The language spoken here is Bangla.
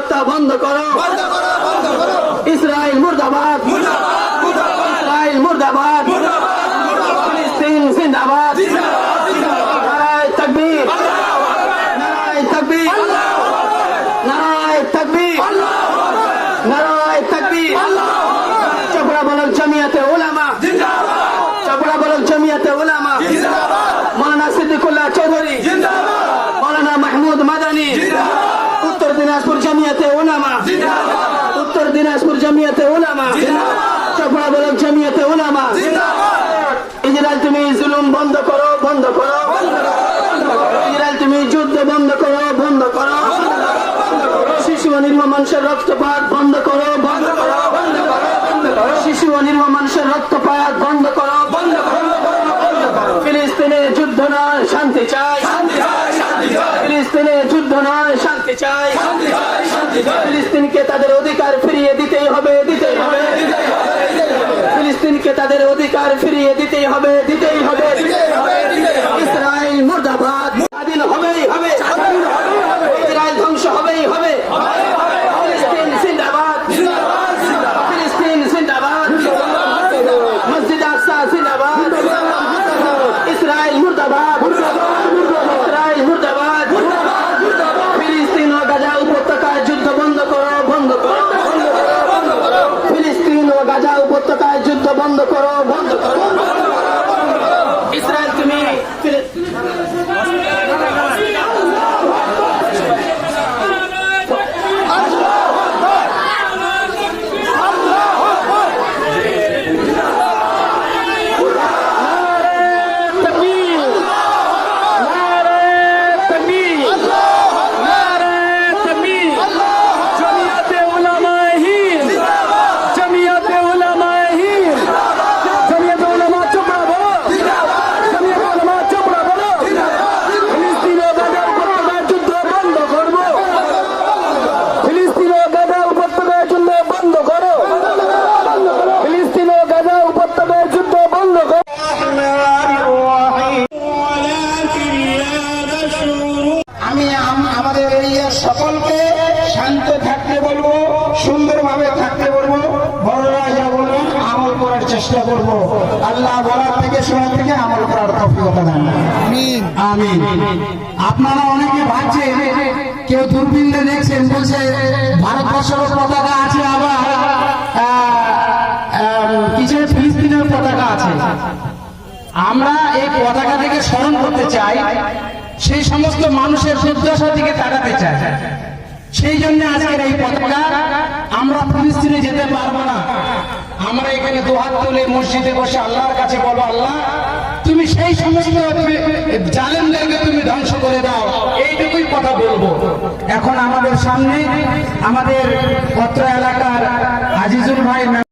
হত্যা বন্ধ করো। ইসরায়েল মুর্দাবাদ। ইসরায়েল মুর্দাবাদ। ফিলিস্তিন জিন্দাবাদ। নারায় তাকবীর। নারায় তাকবীর। নারায় তাকবীর। নারায় তাকবীর। চপড়া বলক জমিয়াতে ওলামা চপড়া বলক জমিয়াতে ওলামা জমিয়াতে ওলামা উত্তর দিনাজপুর জমিয়াতে ওলামা চপড়া বলক জমিয়াতে ওলামা ইসরায়েল তুমি জুলুম বন্ধ করো বন্ধ করো। ইসরায়েল তুমি যুদ্ধ বন্ধ করো বন্ধ করো। শিশু ও নির্ম মানুষের রক্তপাত বন্ধ করো বন্ধ করো। বন্ধ করো শিশু ও নির্ম মানুষের রক্তপাত বন্ধ করো বন্ধ করো ফিলিস্তিনে যুদ্ধ নয় শান্তি চাই। যুদ্ধ নয় শান্তি চাই ফিলিস্তিনকে তাদের অধিকার ফিরিয়ে দিতেই হবে দিতেই হবে। ফিলিস্তিনকে তাদের অধিকার ফিরিয়ে দিতেই হবে সকলকে শান্ত থাকতে বলব সুন্দরভাবে থাকতে বলব বড়রা যা বলুন আমল করার চেষ্টা করব। আল্লাহ বলার থেকে শোনার থেকে আমল করার তফিকতা দেন। আমিন। আপনারা অনেকে ভাবছেন কেউ দূরবীনটা দেখছেন বলছে ভারতবর্ষের পতাকা আছে আবার কিছু ফিলিস্তিনের পতাকা আছে। আমরা এই পতাকা থেকে স্মরণ করতে চাই সেই সমস্ত মানুষের দুর্দশার দিকে তাকাতে চাই সেই জন্য আজকের এই পতাকা আমরা ফিলিস্তিনে যেতে পারব না। আমরা এখানে দুহাত তুলে মসজিদে বসে আল্লাহর কাছে বলো, আল্লাহ, তুমি সেই সমস্ত জালেমদেরকে তুমি ধ্বংস করে দাও। এইটুকুই কথা বলব। এখন আমাদের সামনে আমাদের পত্র এলাকার আজিজুল ভাই